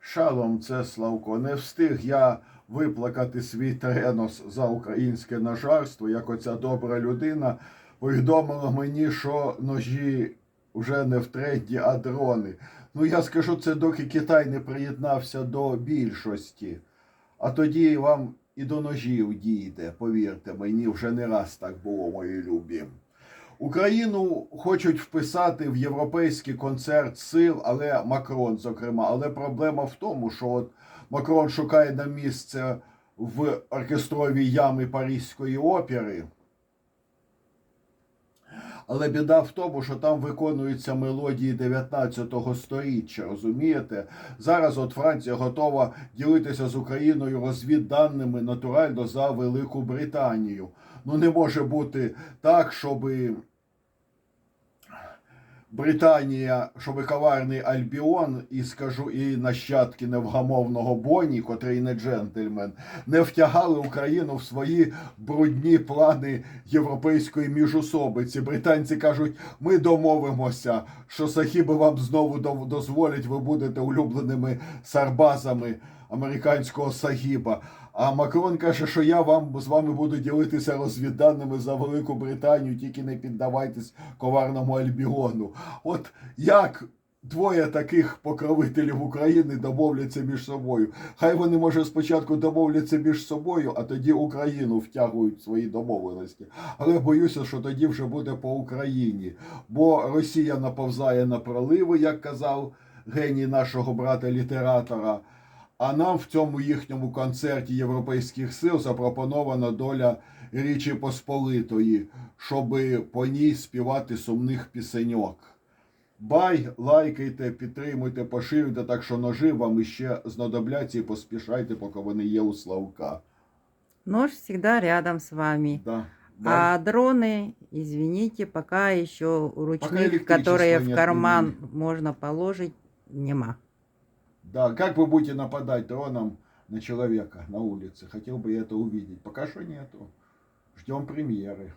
Шалом, це Славко. Не встиг я виплакати свій тренос за українське нажарство, як оця добра людина повідомила мені, що ножі вже не в а дрони. Ну я скажу це, доки Китай не приєднався до більшості. А тоді вам і до ножів дійде, повірте мені, вже не раз так було, мої любі. Україну хочуть вписати в європейський концерт сил, але Макрон, зокрема. Але проблема в тому, що от Макрон шукає на місце в оркестровій ямі Паризької опери. Але біда в тому, що там виконуються мелодії 19 століття, розумієте? Зараз от Франція готова ділитися з Україною розвідданими натурально за Велику Британію. Ну не може бути так, щоби Британія, щоби коварний Альбіон, і скажу, і нащадки невгамовного Боні, котрий не джентльмен, не втягали Україну в свої брудні плани європейської міжусобиці. Британці кажуть, ми домовимося, що сахіби вам знову дозволять, ви будете улюбленими сарбазами американського сагіба. А Макрон каже, що я вам з вами буду ділитися розвідданими за Велику Британію, тільки не піддавайтесь коварному Альбіону. От як двоє таких покровителів України домовляться між собою? Хай вони, може, спочатку домовляться між собою, а тоді Україну втягують в свої домовленості. Але боюся, що тоді вже буде по Україні. Бо Росія наповзає на проливи, як казав геній нашого брата-літератора. А нам в цьому їхньому концерті європейських сил запропонована доля Річі Посполитої, щоб по ній співати сумних пісеньок. Бай, лайкайте, підтримуйте, поширюйте, так що ножи вам іще знадобляться і поспішайте, поки вони є у Славка. Нож всегда рядом с вами. Да. Бай. А дроны, извините, пока еще ручных, электричества которые в не карман отменили. можно положить, нема. Да, как вы будете нападать дроном на человека на улице? Хотел бы я это увидеть. Пока что нету. Ждем премьеры.